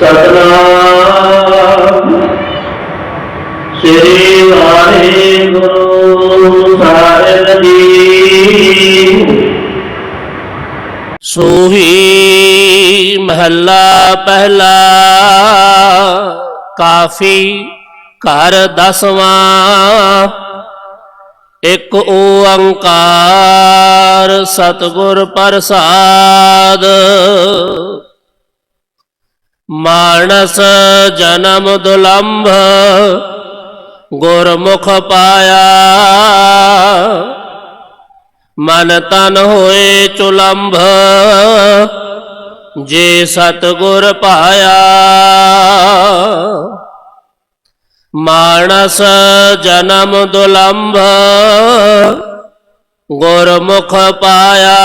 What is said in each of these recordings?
ਸਤਨਾਮ। ਸ੍ਰੀ ਵਾਹਿਗੁਰੂ ਸਾਹਿਬ ਜੀ। ਸੋਹੀ ਮਹੱਲਾ ਪਹਿਲਾ, ਕਾਫੀ ਘਰ ਦਸਵਾਂ। ਇੱਕ ਓੰਕਾਰ ਸਤਿਗੁਰ ਪ੍ਰਸਾਦ। ਮਾਨਸ ਜਨਮ ਦੁਲੰਭ, ਗੁਰਮੁਖ ਪਾਇਆ। ਮਨ ਤਨ ਹੋਏ ਚੁਲੰਭ, ਜੇ ਸਤਗੁਰ ਪਾਇਆ। ਮਾਨਸ ਜਨਮ ਦੁਲੰਭ, ਗੁਰਮੁਖ ਪਾਇਆ।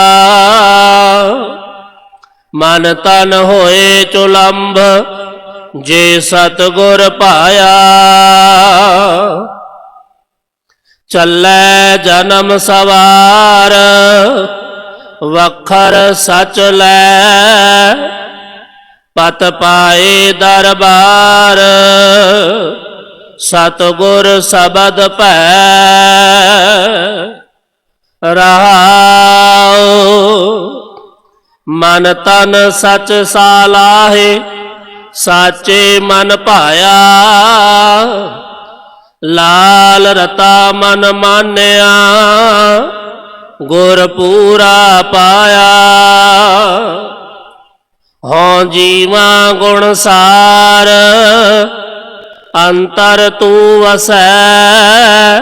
ਮਨ ਤਨ ਹੋਏ ਚੁਲੰਭ ਜੇ ਸਤਗੁਰ ਪਾਇਆ। ਚੱਲੈ ਜਨਮ ਸਵਾਰ, ਵਖਰ ਸਚ ਲੈ। ਪਤ ਪਾਏ ਦਰਬਾਰ, ਸਤਗੁਰ ਸ਼ਬਦ ਭੈ। ਰਹਾਉ ਮਨ ਤਨ ਸਚ ਸਾਲਾਹੇ, ਸਾਚੇ ਮਨ ਭਾਇਆ। ਲਾਲ ਰਤਾ ਮਨ ਮਾਨਿਆ, ਗੁਰ ਪੂਰਾ ਪਾਇਆ। ਹਉ ਜੀਵਾ ਗੁਣ ਸਾਰ, ਅੰਤਰ ਤੂੰ ਵਸੈ,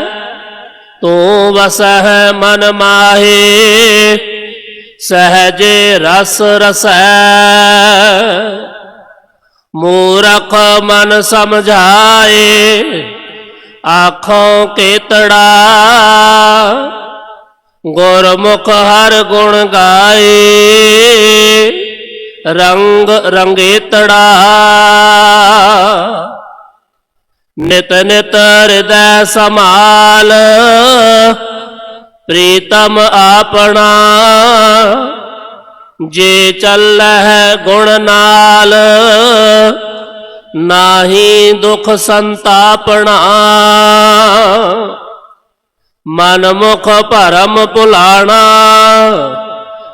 ਤੂੰ ਵਸਹਿ ਮਨ ਮਾਹੇ। ਸਹਜੇ ਰਸ ਰਸੈ। ਮੂਰਖ ਮਨ ਸਮਝਾਏ, ਆਖੋਂ ਕੇਤੜਾ। ਗੁਰਮੁਖ ਹਰ ਗੁਣ ਗਾਏ, ਰੰਗ ਰੰਗੇਤੜਾ। ਨਿਤ ਨਿਤ ਹਿਰਦੈ ਸਮਾਲ ਪ੍ਰੀਤਮ ਆਪਣਾ ਜੇ ਚੱਲਹਿ ਗੁਣ ਨਾਲ, ਨਾਹੀ ਦੁਖ ਸੰਤਾਪਣਾ। ਮਨ ਮੁਖ ਭਰਮ ਭੁਲਾਣਾ,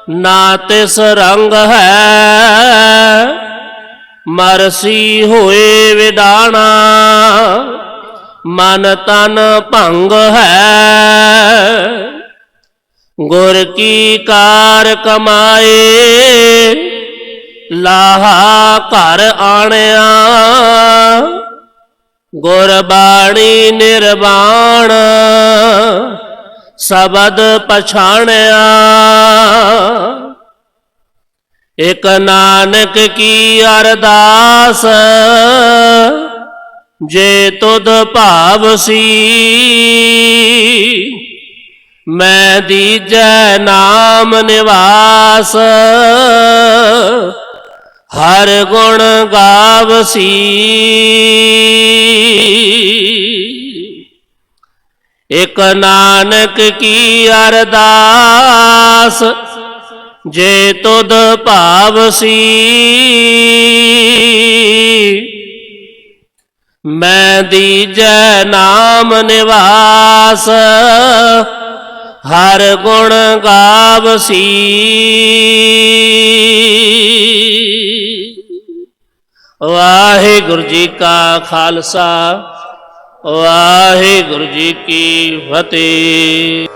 ਨਾ ਤਿਸ ਰੰਗ ਹੈ। ਮਰਸੀ ਹੋਏ ਵਿਡਾਣਾ ਮਨ ਤਨ ਭੰਗ ਹੈ। ਗੁਰ ਕੀ ਕਾਰ ਕਮਾਏ, ਲਾਹਾ ਘਰ ਆਣਿਆ। ਗੁਰ ਬਾਣੀ ਨਿਰਵਾਣ, ਸ਼ਬਦ ਪਛਾਣਿਆ। ਇਕ ਨਾਨਕ ਕੀ ਅਰਦਾਸ, ਜੇ ਤੁਧ ਭਾਵ ਸੀ ਮੈਂ ਦੀਜੈ ਨਾਮ ਨਿਵਾਸ, ਹਰ ਗੁਣ ਗਾਵਸੀ। ਇਕ ਨਾਨਕ ਕੀ ਅਰਦਾਸ, ਜੇ ਤੁਧ ਭਾਵ ਸੀ ਮੈਂ ਦੀਜੈ ਨਾਮ ਨਿਵਾਸ ਹਰ ਗੁਣ ਗਾਵਸੀ ਵਾਹਿਗੁਰੂ ਜੀ ਕਾ ਖਾਲਸਾ ਵਾਹਿਗੁਰੂ ਜੀ ਕੀ ਫਤਿਹ।